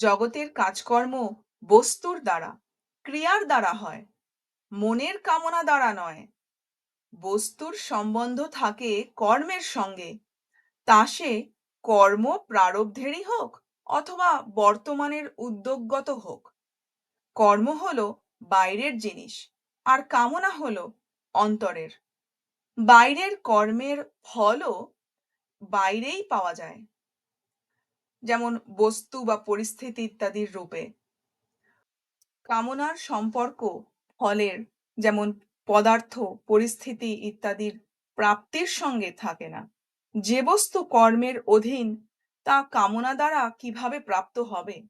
জগতের কাজকর্ম বস্তুর দ্বারা, ক্রিয়ার দ্বারা হয়, মনের কামনা দ্বারা নয়। বস্তুর সম্বন্ধ থাকে কর্মের সঙ্গে, তা সে কর্ম প্রারব্ধেরই হোক অথবা বর্তমানের উদ্যোগগত হোক। কর্ম হল বাইরের জিনিস, আর কামনা হল অন্তরের। বাইরের কর্মের ফলও বাইরেই পাওয়া যায়। যেমন বস্তু বা পরিস্থিতি ইত্যাদির রূপে। কামনার সম্পর্ক ফলের, যেমন পদার্থ, পরিস্থিতি ইত্যাদির প্রাপ্তির সঙ্গে থাকে না। যে বস্তু কর্মের অধীন, তা কামনা দ্বারা কীভাবে প্রাপ্ত হবে?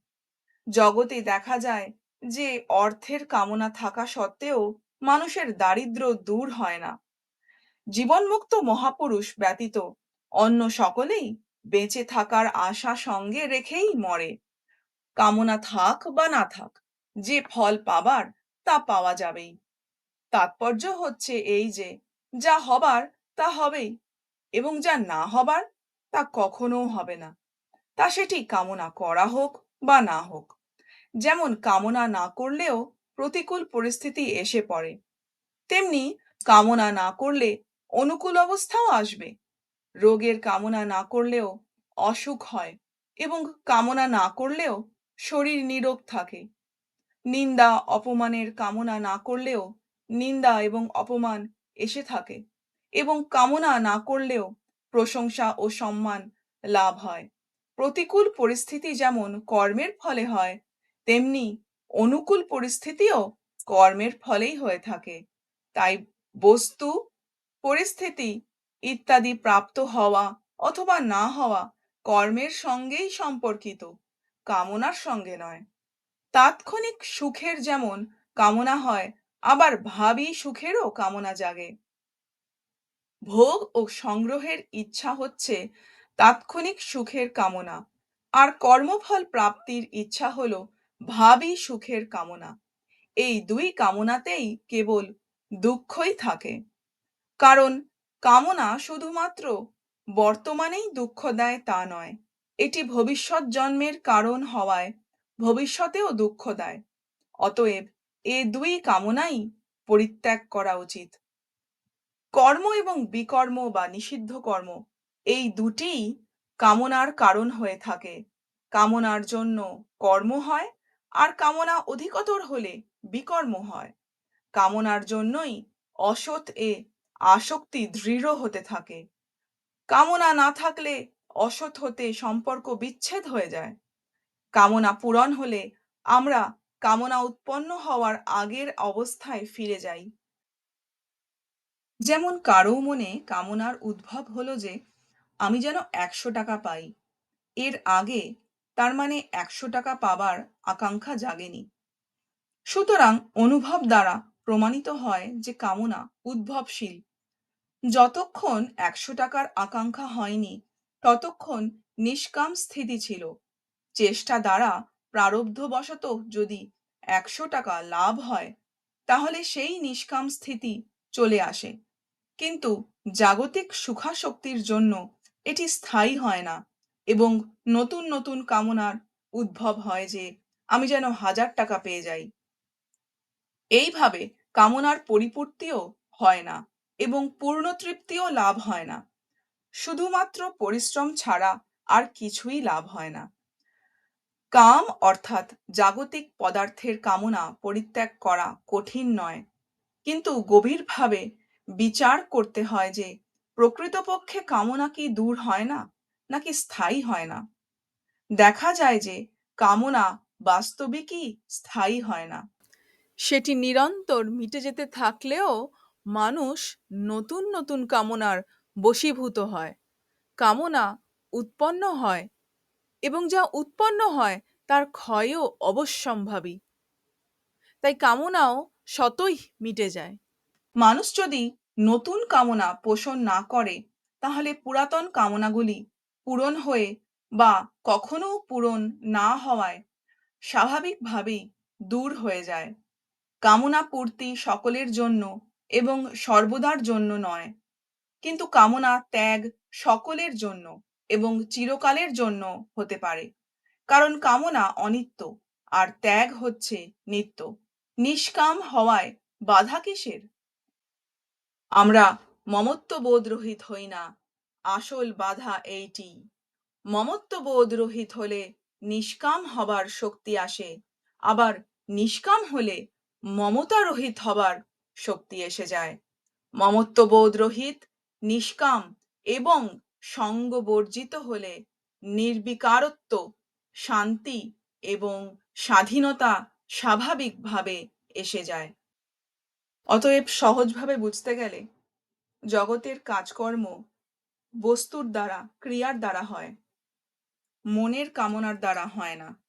জগতে দেখা যায় যে অর্থের কামনা থাকা সত্ত্বেও মানুষের দারিদ্র দূর হয় না। জীবনমুক্ত মহাপুরুষ ব্যতীত অন্য সকলেই বেঁচে থাকার আশা সঙ্গে রেখেই মরে। কামনা থাক বা না থাক, যে ফল পাবার তা পাওয়া যাবেই। তাৎপর্য হচ্ছে এই যে, যা হবার তা হবেই এবং যা না হবার তা কখনো হবে না। তা সেটি কামনা করা হোক বা না হোক। যেমন কামনা না করলেও প্রতিকূল পরিস্থিতি এসে পড়ে, তেমনি কামনা না করলে অনুকূল অবস্থাও আসবে। রোগের কামনা না করলেও অসুখ হয় এবং কামনা না করলেও শরীর নিরোগ থাকে। নিন্দা, অপমানের কামনা না করলেও নিন্দা এবং অপমান এসে থাকে এবং কামনা না করলেও প্রশংসা ও সম্মান লাভ হয়। প্রতিকূল পরিস্থিতি যেমন কর্মের ফলে হয়, তেমনি অনুকূল পরিস্থিতিও কর্মের ফলেই হয়ে থাকে। তাই বস্তু, পরিস্থিতি ইত্যাদি প্রাপ্ত হওয়া অথবা না হওয়া কর্মের সঙ্গেই সম্পর্কিত, কামনার সঙ্গে নয়। তাৎক্ষণিক সুখের যেমন কামনা হয়, আবার ভাবি সুখেরও কামনা জাগে। ভোগ ও সংগ্রহের ইচ্ছা হচ্ছে তাৎক্ষণিক সুখের কামনা, আর কর্মফল প্রাপ্তির ইচ্ছা হলো ভাবি সুখের কামনা। এই দুই কামনাতেই কেবল দুঃখই থাকে। কারণ কামনা শুধুমাত্র বর্তমানেই দুঃখ দেয় তা নয়। এটি ভবিষ্যৎ জন্মের কারণ হওয়ায় ভবিষ্যতেও দুঃখ দেয়। অতএব এ দুই কামনাই পরিত্যাগ করা উচিত। কর্ম এবং বিকর্ম বা নিষিদ্ধ কর্ম, এই দুটিই কামনার কারণ হয়ে থাকে। কামনার জন্য কর্ম হয় আর কামনা অধিকতর হলে বিকর্ম হয়। কামনার জন্যই অসৎ এ আসক্তি দৃঢ় হতে থাকে। কামনা না থাকলে অসৎ হতে সম্পর্ক বিচ্ছেদ হয়ে যায়। কামনা পূরণ হলে আমরা কামনা উৎপন্ন হওয়ার আগের অবস্থায় ফিরে যাই। যেমন কারও মনে কামনার উদ্ভব হলো যে, আমি যেন একশো টাকা পাই। এর আগে তার মানে একশো টাকা পাবার আকাঙ্ক্ষা জাগেনি। সুতরাং অনুভব দ্বারা প্রমাণিত হয় যে কামনা উদ্ভবশীল। যতক্ষণ একশো টাকার আকাঙ্ক্ষা হয়নি, ততক্ষণ নিষ্কাম স্থিতি ছিল। চেষ্টা দ্বারা প্রারব্ধবশত যদি একশো টাকা লাভ হয়, তাহলে সেই নিষ্কাম স্থিতি চলে আসে। কিন্তু জাগতিক সুখাশক্তির জন্য এটি স্থায়ী হয় না এবং নতুন নতুন কামনার উদ্ভব হয় যে আমি যেন হাজার টাকা পেয়ে যাই। এইভাবে কামনার পরিপূর্তিও হয় না এবং পূর্ণ তৃপ্তিও লাভ হয় না। শুধুমাত্র পরিশ্রম ছাড়া আর কিছুই লাভ হয় না। কাম অর্থাৎ জাগতিক পদার্থের কামনা পরিত্যাগ করা কঠিন নয়। কিন্তু গভীরভাবে বিচার করতে হয় যে প্রকৃতপক্ষে কামনা কি দূর হয় না নাকি স্থায়ী হয় না? দেখা যায় যে কামনা বাস্তবিকই স্থায়ী হয় না। সেটি নিরন্তর মিটে যেতে থাকলেও মানুষ নতুন নতুন কামনার বশীভূত হয়। কামনা উৎপন্ন হয় এবং যা উৎপন্ন হয় তার ক্ষয়ও অবশ্যম্ভাবী। তাই কামনাও শতই মিটে যায়। মানুষ যদি নতুন কামনা পোষণ না করে, তাহলে পুরাতন কামনাগুলি পূরণ হয়ে বা কখনো পূরণ না হওয়ায় স্বাভাবিকভাবেই দূর হয়ে যায়। কামনা পূর্তি সকলের জন্য এবং সর্বদার জন্য নয়। কিন্তু কামনা ত্যাগ সকলের জন্য এবং চিরকালের জন্য হতে পারে। কারণ কামনা অনিত্য আর ত্যাগ হচ্ছে নিত্য। নিষ্কাম হওয়ায় বাধা কিসের? আমরা মমত্ববোধ রহিত হই না, আসল বাধা এইটি। মমত্ববোধ রহিত হলে নিষ্কাম হবার শক্তি আসে, আবার নিষ্কাম হলে মমতা রহিত হবার শক্তি এসে যায়। মমত্ববোধ রহিত নিষ্কাম এবং সঙ্গ বর্জিত হলে নির্বিকারত্ব, শান্তি এবং স্বাধীনতা স্বাভাবিকভাবে এসে যায়। অতএব সহজভাবে বুঝতে গেলে জগতের কাজকর্ম বস্তুর দ্বারা, ক্রিয়ার দ্বারা হয়। মনের কামনার দ্বারা হয় না।